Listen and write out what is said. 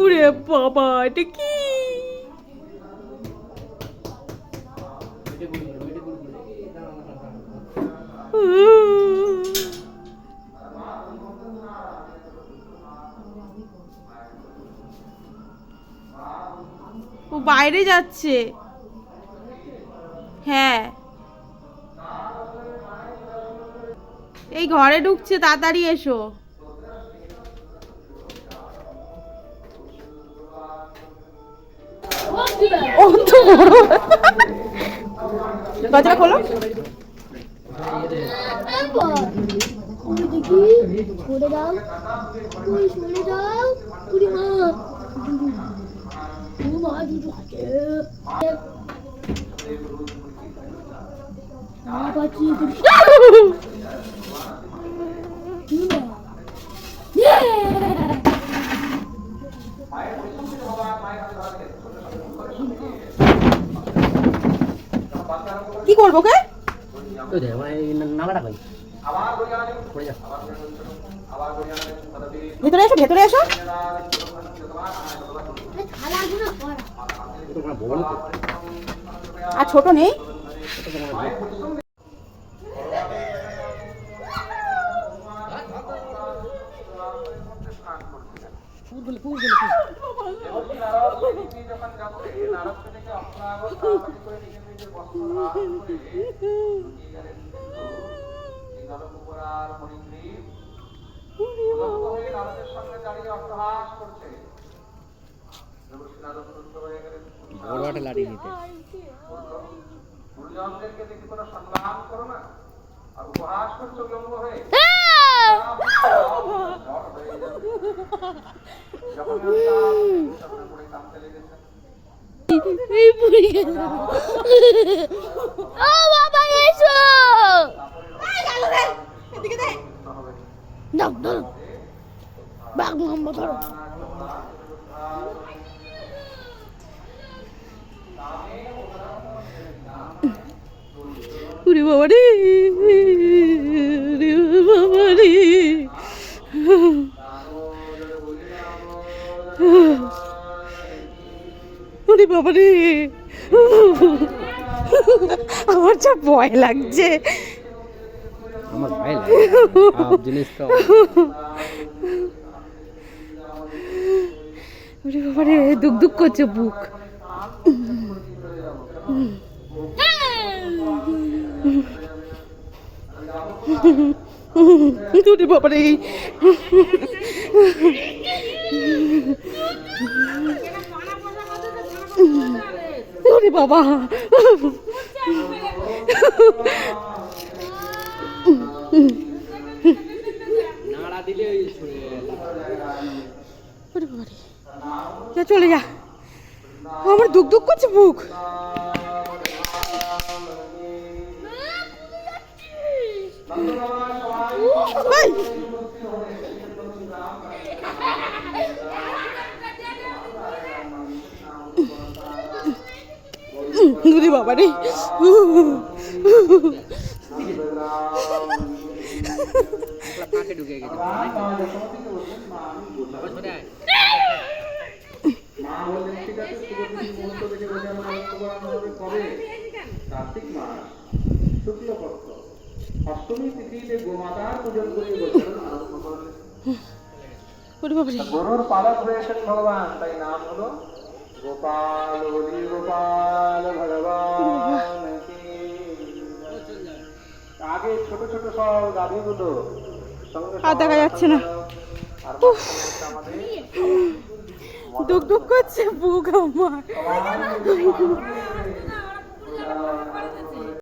ওরে বাবা এটা কি। ও বাইরে যাচ্ছে। হ্যাঁ। এই ঘরে ঢুকছে তাড়াতাড়ি এসো। ও তো বড় দরজাটা খোলো। আছে পাচ্ছি কি করব কে? ভেতরে এসো ভেতরে এসো। আর ছোট পড়ে যা ভেতরে এসো ভেতরে এসো থালাগুলো করা তো মানে বড় তো আর ছোট নেই বড় একটা লাঠি নিতে। এই পুরি ও বাবা এসো! দাও দাও বাঘ মাম্মা ধরো। উরে বাবা রে বাবা রে। উরে বাবা রে আমার যা ভয় লাগছে। আমার ভাই লাগে সব জিনিস তো উরে বাবা রে দুক দুক করছে বুক। উরে বাবা রে ওরে বাবা। যা চলে যা। আমার দুক দুক করছে বুক ভাই ওরে বাবা রে ফাঁকে ঢুকে গেছে বাবা সরে আয় অষ্টমী তিথিতে গোমাতার পূজন করে আরম্ভ বাবা রে গরুর পালক হয়েছেন ভগবান তাই নাম হলো গোপাল হরি গোপাল ভগবান কি। আগে ছোট ছোট সব গাভীগুলো সঙ্গে আর দেখা যাচ্ছে না। দুক দুক করছে বুক আমার।